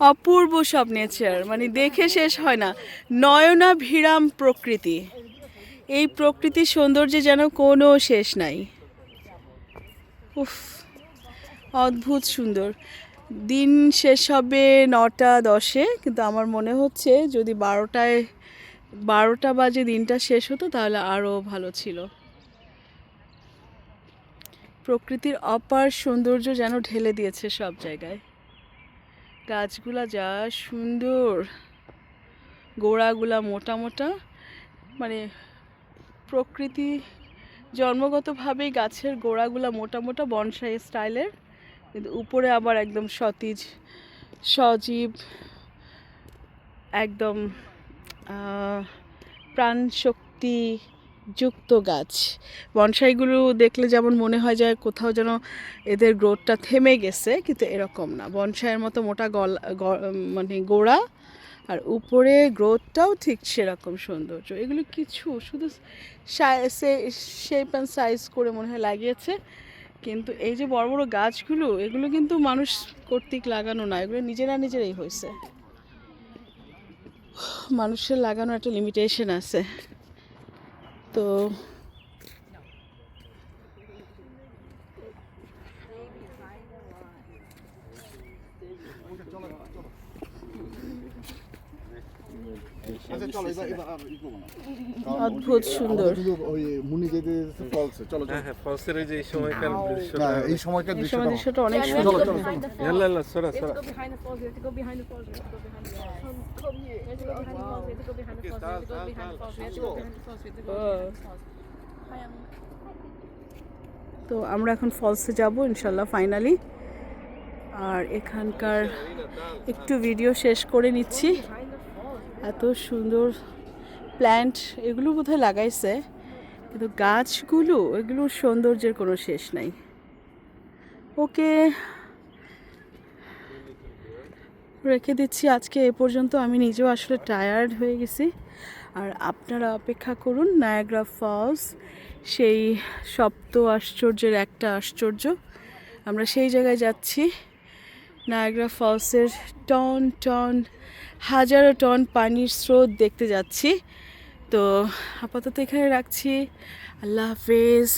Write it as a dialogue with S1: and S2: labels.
S1: অপূর্ব সব নেচার মানে দেখে শেষ হয় না। নয়না ভিরাম প্রকৃতি। এই প্রকৃতির সৌন্দর্যে যেন কোনো শেষ নাই। উফ, অদ্ভুত সুন্দর। দিন শেষ হবে নটা দশে, কিন্তু আমার মনে হচ্ছে যদি বারোটায়, বারোটা বাজে দিনটা শেষ হতো, তাহলে আরও ভালো ছিল। প্রকৃতির অপার সৌন্দর্য যেন ঢেলে দিয়েছে সব জায়গায়। গাছগুলা যা সুন্দর। গোড়াগুলা মোটা মোটা। মানে প্রকৃতি জন্মগতভাবেই গাছের গোড়াগুলা মোটা মোটা বনসাই স্টাইলের। কিন্তু উপরে আবার একদম সতেজ, সজীব, একদম প্রাণশক্তি যুক্ত গাছ। বনসাইগুলো দেখলে যেমন মনে হয় যায় কোথাও যেন এদের গ্রোথটা থেমে গেছে, কিন্তু এরকম না। বনসাইয়ের মতো মোটা গলা মানে গোড়া আর উপরে গ্রোথটাও ঠিক সেরকম সৌন্দর্য। এগুলো কিছু শুধু শেপ অ্যান্ড সাইজ করে মনে হয় লাগিয়েছে, কিন্তু এই যে বড় বড় গাছগুলো, এগুলো কিন্তু মানুষ কর্তৃক লাগানো না। এগুলো নিজেরা নিজেরাই হয়েছে। মানুষের লাগানো একটা লিমিটেশন আছে। তো
S2: চলো চলো
S1: অদ্ভুত সুন্দর।
S2: ওই
S3: হ্যাঁ হ্যাঁ ফলসের যে এই
S2: এই সময়কার দৃশ্যটা
S1: অনেক সুন্দর।
S3: সরা। সরা
S4: oh.
S1: তো আমরা এখন ফলসে যাব ইনশাল্লাহ ফাইনালি আর এখানকার একটু ভিডিও শেষ করে নিচ্ছি। এত সুন্দর প্ল্যান্ট এগুলো বোধহয় লাগাইছে, কিন্তু গাছগুলো এগুলোর সৌন্দর্যের কোনো শেষ নাই। ওকে, রেখে দিচ্ছি আজকে, এ পর্যন্ত আমি নিজেও আসলে টায়ার্ড হয়ে গেছি। আর আপনারা অপেক্ষা করুন নায়াগ্রা ফলস সেই সপ্ত আশ্চর্যের একটা আশ্চর্য। আমরা সেই জায়গায় যাচ্ছি। নায়াগ্রা ফলসের টন টন, হাজারো টন পানির স্রোত দেখতে যাচ্ছি। তো আপাতত এখানে রাখছি। আল্লাহ হাফেজ।